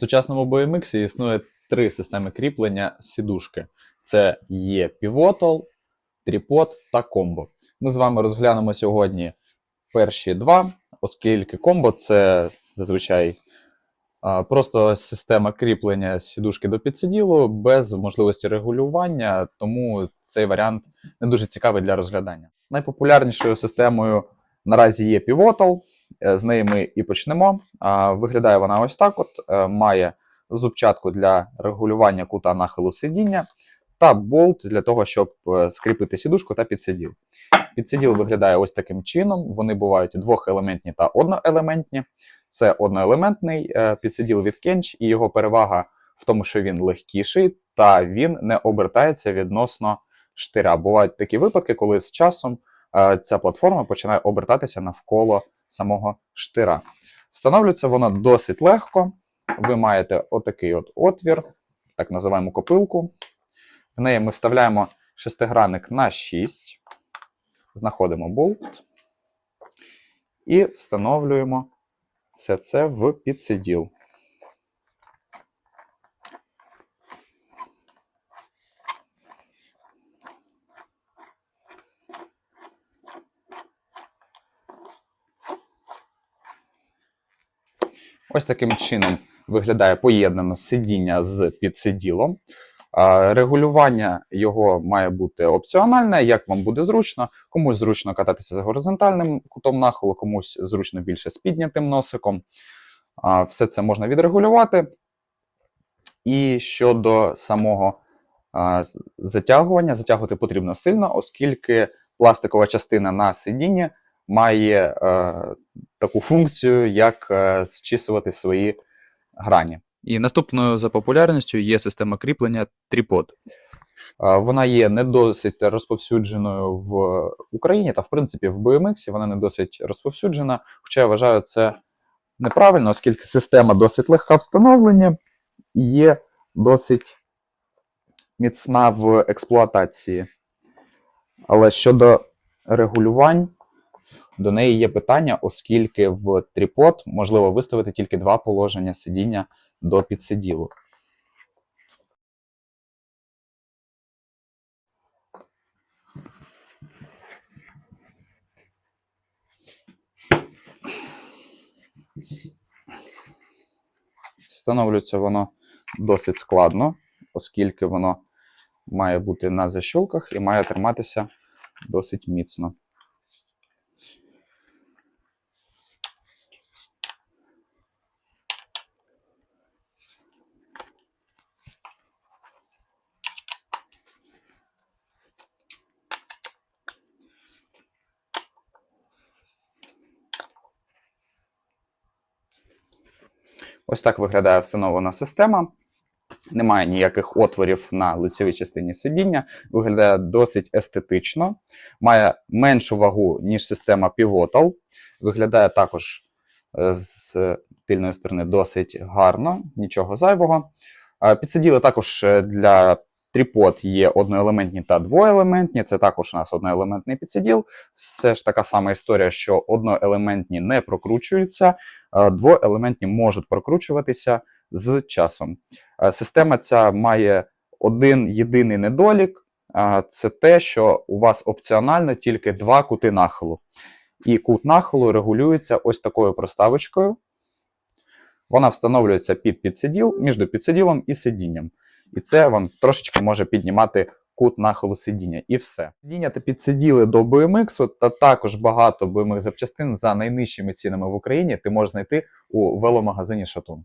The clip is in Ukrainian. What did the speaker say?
сучасному BMX існує три системи кріплення сідушки: це є Pivotal, Tripod та Combo. Ми з вами розглянемо сьогодні перші два, оскільки комбо це зазвичай просто система кріплення сідушки до підсиділу без можливості регулювання, тому цей варіант не дуже цікавий для розглядання. Найпопулярнішою системою наразі є Pivotal. Е, З неї ми і почнемо. Виглядає вона ось так: от е, має зубчатку для регулювання кута нахилу сидіння та болт для того, щоб е, скріпити сідушку та підсиділ. Підсиділ виглядає ось таким чином. Вони бувають двохелементні та одноелементні. Це одноелементний підсиділ від Kench, і його перевага в тому, що він легкіший та він не обертається відносно штиря. Бувають такі випадки, коли з часом ця платформа починає обертатися навколо самого штира. Встановлюється вона досить легко. Ви маєте отакий от отвір, так називаємо копилку. В неї ми вставляємо шестигранник на 6, знаходимо болт і встановлюємо все це в підсиділ. Ось таким чином виглядає поєднано сидіння з підсиділом. Регулювання його має бути опціональне, як вам буде зручно. Комусь зручно кататися з горизонтальним кутом нахилу, комусь зручно більше з піднятим носиком. Все це можна відрегулювати. І щодо самого затягування, затягувати потрібно сильно, оскільки пластикова частина на сидінні має е, таку функцію, як е, зчісувати свої грані. І наступною за популярністю є система кріплення Tripod. Е, Вона є не досить розповсюдженою в Україні, та в принципі в BMX вона не досить розповсюджена. Хоча я вважаю це неправильно, оскільки система досить легка встановлення і є досить міцна в експлуатації. Але щодо регулювань, до неї є питання, оскільки в тріпод можливо виставити тільки два положення сидіння до підсиділу. Встановлюється воно досить складно, оскільки воно має бути на защолках і має триматися досить міцно. Ось так виглядає встановлена система. Немає ніяких отворів на лицевій частині сидіння. Виглядає досить естетично. Має меншу вагу, ніж система Pivotal. Виглядає також е, з тильної сторони досить гарно, нічого зайвого. Е, Підсиділи також е, для тріпод є одноелементні та двоелементні. Це також у нас одноелементний підсиділ. Все ж така сама історія, що одноелементні не прокручуються, двоелементні можуть прокручуватися з часом. Е, Система ця має один єдиний недолік. Це те, що у вас опціонально тільки два кути нахилу. І кут нахилу регулюється ось такою проставочкою. Вона встановлюється під підсиділ, між підсиділом і сидінням. І це вам трошечки може піднімати кут нахилу сидіння. І все. Сидіння та підсиділи до BMX, та також багато BMX запчастин за найнижчими цінами в Україні ти можеш знайти у веломагазині Шатун.